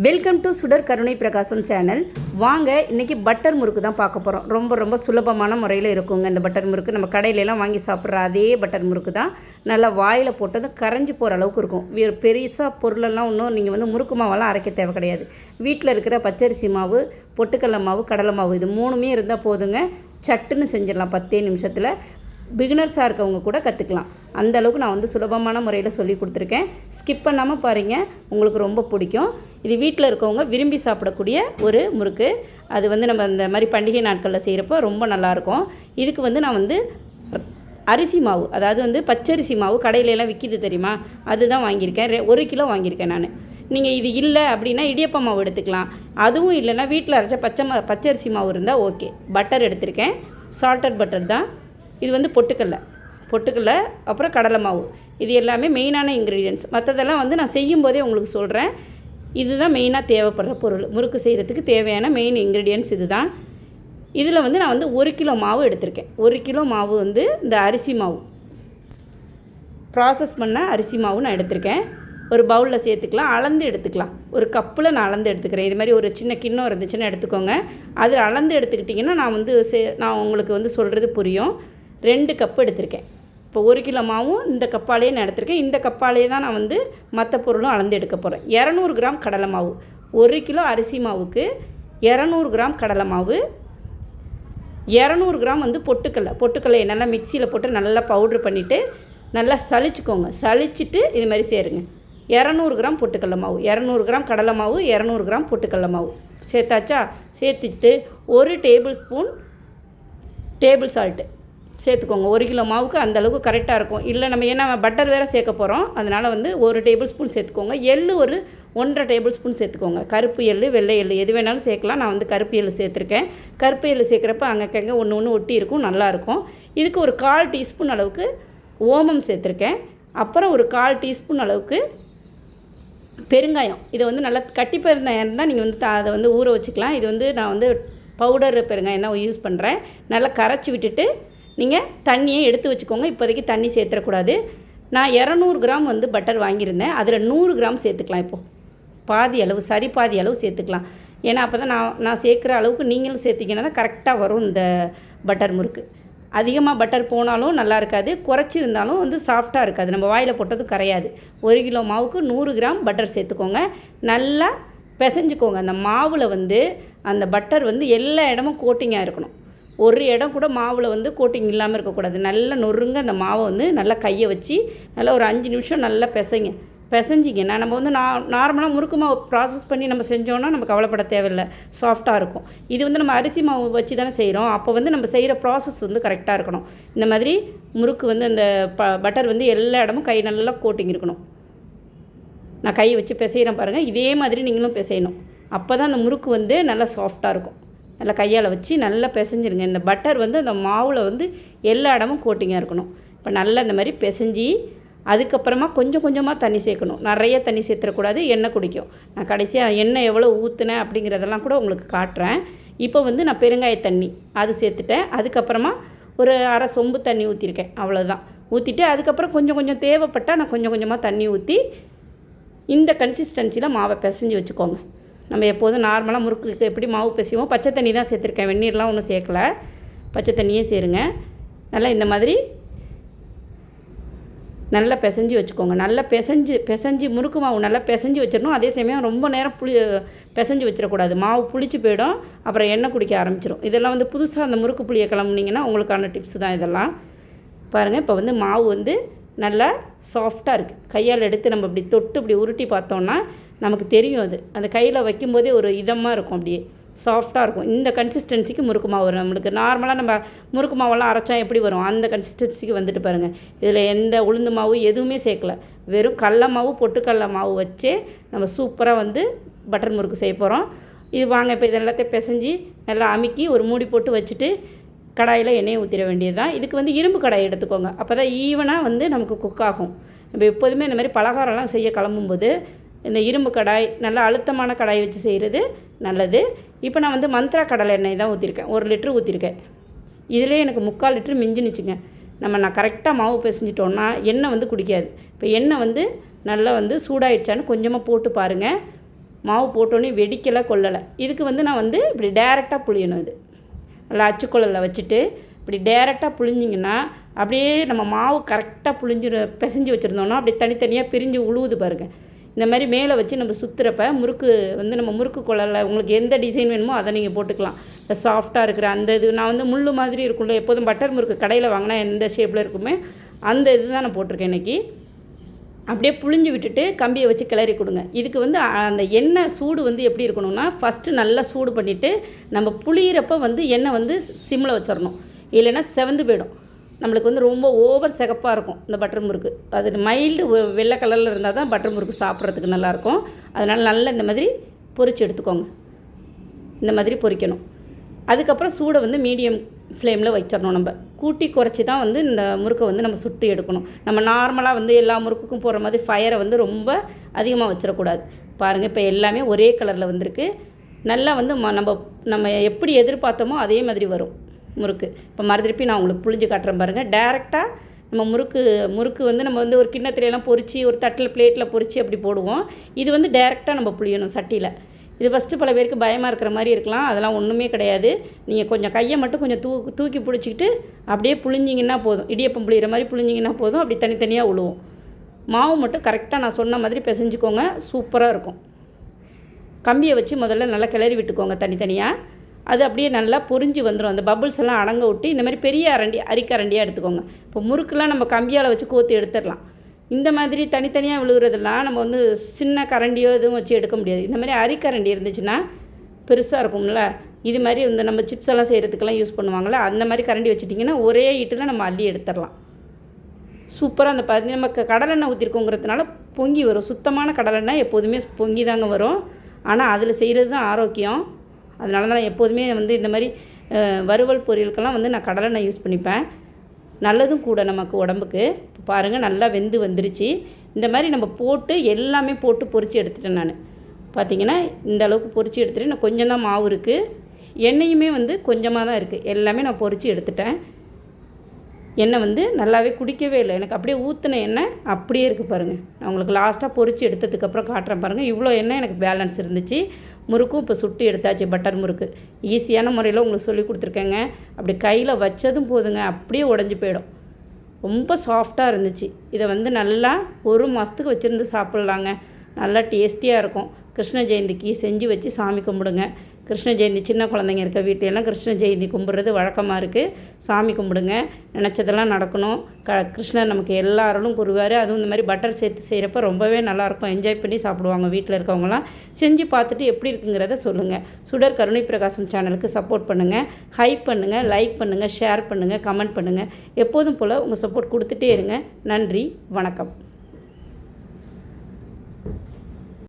Welcome to சுடர் கருணை பிரகாசம் சேனல் வாங்க இன்றைக்கி பட்டர் முறுக்கு தான் பார்க்க போகிறோம் ரொம்ப ரொம்ப சுலபமான முறையில் இருக்குங்க. இந்த பட்டர் முறுக்கு நம்ம கடையிலலாம் வாங்கி சாப்பிட்ற அதே பட்டர் முறுக்கு தான். நல்லா வாயில் போட்டது கரைஞ்சி போகிற அளவுக்கு இருக்கும். வேறு பெருசாக பொருளெல்லாம் ஒன்றும் நீங்கள் வந்து முறுக்கு மாவெல்லாம் அரைக்க தேவை கிடையாது. வீட்டில் இருக்கிற பச்சரிசி மாவு பொட்டுக்கடலை மாவு கடலை மாவு இது மூணுமே இருந்தால் போதுங்க. சட்டுன்னு செஞ்சிடலாம் பத்தே நிமிஷத்தில். பிகினர்ஸாக இருக்கவங்க கூட கற்றுக்கலாம் அந்த அளவுக்கு நான் வந்து சுலபமான முறையில் சொல்லி கொடுத்துருக்கேன். ஸ்கிப் பண்ணாமல் பாருங்கள் உங்களுக்கு ரொம்ப பிடிக்கும். இது வீட்டில் இருக்கவங்க விரும்பி சாப்பிடக்கூடிய ஒரு முறுக்கு. அது வந்து நம்ம இந்த மாதிரி பண்டிகை நாட்களில் செய்கிறப்போ ரொம்ப நல்லாயிருக்கும். இதுக்கு வந்து நான் வந்து அரிசி மாவு அதாவது வந்து பச்சரிசி மாவு கடையிலலாம் விற்கிது தெரியுமா? அதுதான் வாங்கியிருக்கேன். ரெ- ஒரு கிலோ வாங்கியிருக்கேன் நான். நீங்கள் இது இல்லை அப்படின்னா இடியப்ப மாவு எடுத்துக்கலாம். அதுவும் இல்லைன்னா வீட்டில் அரைச்ச பச்சை மா பச்சரிசி மாவு இருந்தால் ஓகே பட்டர் எடுத்திருக்கேன். சால்டட் பட்டர் தான். இது வந்து பொட்டுக்கடலை. பொட்டுக்கடலை அப்புறம் கடலை மாவு. இது எல்லாமே மெயினான இன்க்ரீடியன்ஸ் மற்றதெல்லாம் வந்து நான் செய்யும்போதே உங்களுக்கு சொல்கிறேன் இதுதான் மெயினாக தேவைப்படுற பொருள். முறுக்கு செய்கிறதுக்கு தேவையான மெயின் இன்க்ரீடியன்ஸ் இதுதான். இதில் வந்து நான் வந்து ஒரு கிலோ மாவு எடுத்திருக்கேன். ஒரு கிலோ மாவு வந்து இந்த அரிசி மாவு. ப்ராசஸ் பண்ண அரிசி மாவு நான் எடுத்திருக்கேன். ஒரு பவுலில் சேர்த்துக்கலாம். அளந்து எடுத்துக்கலாம். ஒரு கப்பில் நான் அளந்து எடுத்துக்கிறேன். இது மாதிரி ஒரு சின்ன கிண்ணம் இருந்துச்சுன்னா எடுத்துக்கோங்க. அது அளந்து எடுத்துக்கிட்டிங்கன்னா நான் வந்து சே நான் உங்களுக்கு வந்து சொல்கிறது புரியும். ரெண்டு கப்பு எடுத்திருக்கேன். இப்போ ஒரு கிலோ மாவும் இந்த கப்பாலேயே நான் எடுத்திருக்கேன். இந்த கப்பாலேயே தான் நான் வந்து மற்ற பொருளும் அளந்து எடுக்க போகிறேன் இரநூறு கிராம் கடலை மாவு. ஒரு கிலோ அரிசி மாவுக்கு இரநூறு கிராம் கடலை மாவு. இரநூறு கிராம் வந்து பொட்டுக்கடலை. பொட்டுக்கடலையை நல்லா மிக்சியில் போட்டு நல்லா பவுட்ரு பண்ணிவிட்டு நல்லா சளிச்சுக்கோங்க. சளிச்சுட்டு இது மாதிரி சேருங்க. இரநூறு கிராம் பொட்டுக்கடலை மாவு. இரநூறு கிராம் கடலை மாவு இரநூறு கிராம் பொட்டுக்கடலை மாவு. சேர்த்தாச்சா? சேர்த்துட்டு ஒரு டேபிள் ஸ்பூன் டேபிள் சால்ட்டு. சேர்த்துக்கோங்க. ஒரு கிலோ மாவுக்கு அந்தளவுக்கு கரெக்டாக இருக்கும். இல்லை நம்ம ஏன்னா பட்டர் வேறு சேர்க்க போகிறோம் அதனால் வந்து ஒரு டேபிள் ஸ்பூன் சேர்த்துக்கோங்க. எள்ளு ஒரு ஒன்றரை டேபிள் ஸ்பூன் சேர்த்துக்கோங்க. கருப்பு எள்ளு வெள்ளை எள்ளு எது வேணாலும் சேர்க்கலாம். நான் வந்து கருப்பு எள்ளு சேர்த்துருக்கேன். கருப்பு எள்ளு சேர்க்குறப்ப அங்கக்கங்க ஒன்று ஒன்று ஒட்டி இருக்கும். நல்லாயிருக்கும் இதுக்கு ஒரு கால் டீஸ்பூன் அளவுக்கு ஓமம் சேர்த்துருக்கேன். அப்புறம் ஒரு கால் டீஸ்பூன் அளவுக்கு பெருங்காயம். இதை வந்து நல்லா கட்டி பெருங்காயம் இருந்தால் நீங்கள் வந்து அதை வந்து ஊற வச்சுக்கலாம். இது வந்து நான் வந்து பவுடர் பெருங்காயம் தான் யூஸ் பண்ணுறேன் நல்லா கரைச்சி விட்டுட்டு நீங்கள் தண்ணியை எடுத்து வச்சுக்கோங்க. இப்போதைக்கு தண்ணி சேர்த்துடக்கூடாது. நான் இரநூறு கிராம் வந்து பட்டர் வாங்கியிருந்தேன். அதில் நூறு கிராம் சேர்த்துக்கலாம் இப்போது பாதி அளவு சரி பாதி அளவு சேர்த்துக்கலாம். ஏன்னா அப்போ தான் நான் நான் சேர்க்குற அளவுக்கு நீங்களும் சேர்த்திங்கன்னா தான் கரெக்டாக வரும் இந்த பட்டர் முறுக்கு. அதிகமாக பட்டர் போனாலும் நல்லா இருக்காது. குறைச்சிருந்தாலும் வந்து சாஃப்டாக இருக்காது. நம்ம வாயில் போட்டதும் கரையாது. ஒரு கிலோ மாவுக்கு நூறு கிராம் பட்டர் சேர்த்துக்கோங்க. நல்லா பிசைஞ்சுக்கோங்க. அந்த மாவில் வந்து அந்த பட்டர் வந்து எல்லா இடமும் கோட்டிங்காக இருக்கணும். ஒரு இடம் கூட மாவில் வந்து கோட்டிங் இல்லாமல் இருக்கக்கூடாது. நல்லா நொறுங்க அந்த மாவை வந்து நல்லா கையை வச்சு நல்லா ஒரு அஞ்சு நிமிஷம் நல்லா பிசைங்க. பிசைஞ்சிங்கன்னா நம்ம வந்து நா நார்மலாக முறுக்கு மாவு ப்ராசஸ் பண்ணி நம்ம செஞ்சோன்னா நம்ம கவலைப்பட தேவையில்லை. சாஃப்டாக இருக்கும். இது வந்து நம்ம அரிசி மாவு வச்சு தானே செய்கிறோம் அப்போ வந்து நம்ம செய்கிற ப்ராசஸ் வந்து கரெக்டாக இருக்கணும். இந்த மாதிரி முறுக்கு வந்து அந்த ப பட்டர் வந்து எல்லா இடமும் கை நல்லா கோட்டிங் இருக்கணும். நான் கையை வச்சு பிசைகிறேன் பாருங்கள் இதே மாதிரி நீங்களும் பிசையணும். அப்போ தான் அந்த முறுக்கு வந்து நல்லா சாஃப்டாக இருக்கும். நல்லா கையால் வச்சு நல்லா பிசைஞ்சிருங்க. இந்த பட்டர் வந்து அந்த மாவில் வந்து எல்லா இடமும் கோட்டிங்காக இருக்கணும். இப்போ நல்லா இந்த மாதிரி பிசைஞ்சி அதுக்கப்புறமா கொஞ்சம் கொஞ்சமாக தண்ணி சேர்க்கணும். நிறைய தண்ணி சேர்த்துடக்கூடாது எண்ணெய் குடிக்கும். நான் கடைசியாக எண்ணெய் எவ்வளோ ஊற்றுனேன் அப்படிங்கிறதெல்லாம் கூட உங்களுக்கு காட்டுறேன். இப்போ வந்து நான் பெருங்காய தண்ணி அது சேர்த்துட்டேன். அதுக்கப்புறமா ஒரு அரை சொம்பு தண்ணி ஊற்றிருக்கேன் அவ்வளோதான் ஊற்றிட்டு அதுக்கப்புறம் கொஞ்சம் கொஞ்சம் தேவைப்பட்டால் நான் கொஞ்சம் கொஞ்சமாக தண்ணி ஊற்றி இந்த கன்சிஸ்டன்சியில் மாவை பிசைஞ்சு வச்சுக்கோங்க. நம்ம எப்போதும் நார்மலாக முறுக்குக்கு எப்படி மாவு பிசைவோம் பச்சை தண்ணி தான் சேர்த்துருக்கேன். வெந்நீர்லாம் ஒன்றும் சேர்க்கல. பச்சை தண்ணியே சேருங்க. நல்லா இந்த மாதிரி நல்லா பிசைஞ்சு வச்சுக்கோங்க. நல்லா பிசைஞ்சு பிசைஞ்சு முறுக்கு மாவு நல்லா பிசைஞ்சு வச்சிடணும். அதே சமயம் ரொம்ப நேரம் புளி பிசைஞ்சு வச்சிடக்கூடாது. மாவு புளிச்சு போயிடும். அப்புறம் எண்ணெய் குடிக்க ஆரம்பிச்சிடும் இதெல்லாம் வந்து புதுசாக அந்த முறுக்கு புளியை கிளம்புனீங்கன்னா உங்களுக்கான டிப்ஸ் தான் இதெல்லாம். பாருங்கள் இப்போ வந்து மாவு வந்து நல்லா சாஃப்டாக இருக்குது கையால் எடுத்து நம்ம இப்படி தொட்டு இப்படி உருட்டி பார்த்தோன்னா நமக்கு தெரியும் அது. அந்த கையில் வைக்கும்போதே ஒரு இதமாக இருக்கும் அப்படியே. சாஃப்டாக இருக்கும். இந்த கன்சிஸ்டன்சிக்கு முறுக்கு மாவு வரும் நம்மளுக்கு. நார்மலாக நம்ம முறுக்கு மாவெல்லாம் அரைச்சா எப்படி வரும்? அந்த கன்சிஸ்டன்சிக்கு வந்துட்டு பாருங்கள் இதில் எந்த உளுந்து மாவு எதுவுமே சேர்க்கல. வெறும் கடல மாவு பொட்டுக்கடல மாவு வச்சே நம்ம சூப்பராக வந்து பட்டர் முறுக்கு செய்ய போகிறோம் இது வாங்க இப்போ இது எல்லாத்தையும் பிசைஞ்சு நல்லா அமுக்கி ஒரு மூடி போட்டு வச்சுட்டு கடாயில் எண்ணெயை ஊற்றிட வேண்டியது தான் இதுக்கு வந்து இரும்பு கடாய் எடுத்துக்கோங்க. அப்போ தான் ஈவனாக வந்து நமக்கு குக் ஆகும். நம்ம எப்போதுமே இந்த மாதிரி பலகாரம்லாம் செய்ய கிளம்பும்போது இந்த இரும்பு கடாய் நல்ல அழுத்தமான கடாய் வச்சு செய்கிறது நல்லது. இப்போ நான் வந்து மந்த்ரா கடலை எண்ணெய் தான் ஊற்றிருக்கேன் ஒரு லிட்டர் ஊற்றிருக்கேன் இதிலே எனக்கு முக்கால் லிட்டர் மிஞ்சினுச்சுங்க. நம்ம நான் கரெக்டாக மாவு பிசைஞ்சிட்டோன்னா எண்ணெய் வந்து குடிக்காது. இப்போ எண்ணெய் வந்து நல்லா வந்து சூடாயிடுச்சான்னு கொஞ்சமாக போட்டு பாருங்கள் மாவு போட்டோன்னே வெடிக்கலை கொள்ளலை இதுக்கு வந்து நான் வந்து இப்படி டேரெக்டாக புளியணும் இது. நல்லா அச்சுக்குழலில் வச்சுட்டு இப்படி டேரெக்டாக புழிஞ்சிங்கன்னா அப்படியே நம்ம மாவு கரெக்டாக புழிஞ்சு பிசைஞ்சு வச்சுருந்தோம்னா அப்படியே தனித்தனியாக பிரிஞ்சு உழுவுது பாருங்கள் இந்த மாதிரி மேலே வச்சு நம்ம சுற்றுறப்ப முறுக்கு வந்து நம்ம முறுக்கு குழலில் உங்களுக்கு எந்த டிசைன் வேணுமோ அதை நீங்கள் போட்டுக்கலாம். இந்த சாஃப்டாக இருக்கிற அந்த இது நான் வந்து முள் மாதிரி இருக்கும்ல எப்போதும் பட்டர் முறுக்கு கடையில் வாங்கினா எந்த ஷேப்பில் இருக்குமே அந்த இது தான் நான் போட்டிருக்கேன் இன்றைக்கி அப்படியே புழிஞ்சு விட்டுட்டு கம்பியை வச்சு கிளறி கொடுங்க. இதுக்கு வந்து அந்த எண்ணெய் சூடு வந்து எப்படி இருக்கணும்னா ஃபஸ்ட்டு நல்லா சூடு பண்ணிவிட்டு நம்ம புளியிறப்ப வந்து எண்ணெய் வந்து சிம்மில் வச்சிடணும் இல்லைன்னா செவந்து போயிடும். நம்மளுக்கு வந்து ரொம்ப ஓவர் சிகப்பாக இருக்கும் இந்த பட்டர் முறுக்கு அது மைல்டு வெள்ளை கலரில் இருந்தால் தான் பட்டர் முறுக்கு சாப்பிட்றதுக்கு நல்லாயிருக்கும் அதனால் நல்லா இந்த மாதிரி பொறிச்சு எடுத்துக்கோங்க. இந்த மாதிரி பொறிக்கணும். அதுக்கப்புறம் சூடை வந்து மீடியம் ஃப்ளேமில் வச்சிடணும் நம்ம. கூட்டி குறைச்சி தான் வந்து இந்த முறுக்கை வந்து நம்ம சுட்டு எடுக்கணும். நம்ம நார்மலாக வந்து எல்லா முறுக்குக்கும் போடுற மாதிரி ஃபயரை வந்து ரொம்ப அதிகமாக வச்சிடக்கூடாது. பாருங்கள் இப்போ எல்லாமே ஒரே கலரில் வந்திருக்கு. நல்லா வந்து ம நம்ம நம்ம எப்படி எதிர்பார்த்தோமோ அதே மாதிரி வரும் முறுக்கு. இப்போ மறுதிருப்பி நான் உங்களுக்கு புளிஞ்சு காட்டுறேன் பாருங்கள் டேரெக்டாக நம்ம முறுக்கு முறுக்கு வந்து நம்ம வந்து ஒரு கிண்ணத்துலலாம் பொரித்து ஒரு தட்டில் பிளேட்டில் பொரித்து அப்படி போடுவோம். இது வந்து டேரெக்டாக நம்ம புளியணும் சட்டியில். இது ஃபஸ்ட்டு பல பேருக்கு பயமாக இருக்கிற மாதிரி இருக்கலாம். அதெல்லாம் ஒன்றுமே கிடையாது. நீங்கள் கொஞ்சம் கையை மட்டும் கொஞ்சம் தூ தூக்கி பிடிச்சிக்கிட்டு அப்படியே புழிஞ்சிங்கன்னா போதும். இடியப்பம் புளிகிற மாதிரி புழிஞ்சிங்கன்னா போதும். அப்படி தனித்தனியாக உழுவும். மாவு மட்டும் கரெக்டாக நான் சொன்ன மாதிரி பிசைஞ்சுக்கோங்க. சூப்பராக இருக்கும். கம்பியை வச்சு முதல்ல நல்லா கிளறி விட்டுக்கோங்க தனித்தனியாக அது அப்படியே நல்லா புரிஞ்சு வந்துடும் அந்த பபுள்ஸ் எல்லாம் அடங்க விட்டு இந்த மாதிரி பெரிய அரண்டி அரிக்கரண்டியாக எடுத்துக்கோங்க. இப்போ முறுக்கெலாம் நம்ம கம்பியால் வச்சு கோத்து எடுத்துடலாம். இந்த மாதிரி தனித்தனியாக விழுகிறதெல்லாம் நம்ம வந்து சின்ன கரண்டியோ எதுவும் வச்சு எடுக்க முடியாது. இந்த மாதிரி அரிக்கரண்டி இருந்துச்சுன்னா பெருசாக இருக்கும்ல. இது மாதிரி இந்த நம்ம சிப்ஸ் எல்லாம் செய்கிறதுக்கெல்லாம் யூஸ் பண்ணுவாங்கள்ல அந்த மாதிரி கரண்டி வச்சுட்டிங்கன்னா ஒரே ஈட்டில் நம்ம அள்ளி எடுத்துடலாம். சூப்பராக அந்த பதி நமக்கு கடலெண்ணெய் ஊற்றிருக்கோங்கிறதுனால பொங்கி வரும். சுத்தமான கடலெண்ணெய் எப்போதுமே பொங்கி தாங்க வரும். ஆனால் அதில் செய்கிறது தான் ஆரோக்கியம். அதனால தான் நான் எப்போதுமே வந்து இந்த மாதிரி வறுவல் பொரியலுக்கெல்லாம் வந்து நான் கடலெண்ணெய் யூஸ் பண்ணிப்பேன். நல்லதும் கூட நமக்கு உடம்புக்கு. பாருங்கள் நல்லா வெந்து வந்துருச்சு. இந்த மாதிரி நம்ம போட்டு எல்லாமே போட்டு பொரித்து எடுத்துட்டேன் நான். பார்த்திங்கன்னா இந்த அளவுக்கு பொறிச்சு எடுத்துகிட்டு நான் கொஞ்சம் தான் மாவு இருக்குது எண்ணெயுமே வந்து கொஞ்சமாக தான் இருக்குது எல்லாமே நான் பொரித்து எடுத்துட்டேன். எண்ணெய் வந்து நல்லாவே குடிக்கவே இல்லை. எனக்கு அப்படியே ஊற்றின எண்ணெய் அப்படியே இருக்குது பாருங்கள் நான் உங்களுக்கு லாஸ்ட்டாக பொரித்து எடுத்ததுக்கப்புறம் காட்டுறேன் பாருங்கள் இவ்வளோ எண்ணெய் எனக்கு பேலன்ஸ் இருந்துச்சு. முறுக்கும் இப்போ சுட்டு எடுத்தாச்சு பட்டர் முறுக்கு. ஈஸியான முறையில் உங்களுக்கு சொல்லி கொடுத்துருக்கேங்க. அப்படி கையில் வச்சதும் போதுங்க. அப்படியே உடஞ்சி போயிடும். ரொம்ப சாஃப்டாக இருந்துச்சு. இதை வந்து நல்லா ஒரு மாதத்துக்கு வச்சுருந்து சாப்பிட்லாங்க. நல்லா டேஸ்டியாக இருக்கும். கிருஷ்ண ஜெயந்திக்கு செஞ்சு வச்சு சாமி கும்பிடுங்க. கிருஷ்ண ஜெயந்தி சின்ன குழந்தைங்க இருக்க வீட்டிலலாம் கிருஷ்ண ஜெயந்தி கும்பிட்றது வழக்கமாக இருக்குது சாமி கும்பிடுங்க. நினச்சதெல்லாம் நடக்கணும். க கிருஷ்ணர் நமக்கு எல்லா அருளும் புரிவார் அதுவும் இந்த மாதிரி பட்டர் சேர்த்து செய்கிறப்ப ரொம்பவே நல்லாயிருக்கும் என்ஜாய் பண்ணி சாப்பிடுவாங்க வீட்டில் இருக்கவங்களாம் செஞ்சு பார்த்துட்டு எப்படி இருக்குங்கிறத சொல்லுங்கள் சுடர் கருணை பிரகாசம் சேனலுக்கு சப்போர்ட் பண்ணுங்கள் ஹைப் பண்ணுங்கள் லைக் பண்ணுங்கள் ஷேர் பண்ணுங்கள் கமெண்ட் பண்ணுங்கள் எப்போதும் போல் உங்கள் சப்போர்ட் கொடுத்துட்டே இருங்க. நன்றி வணக்கம்.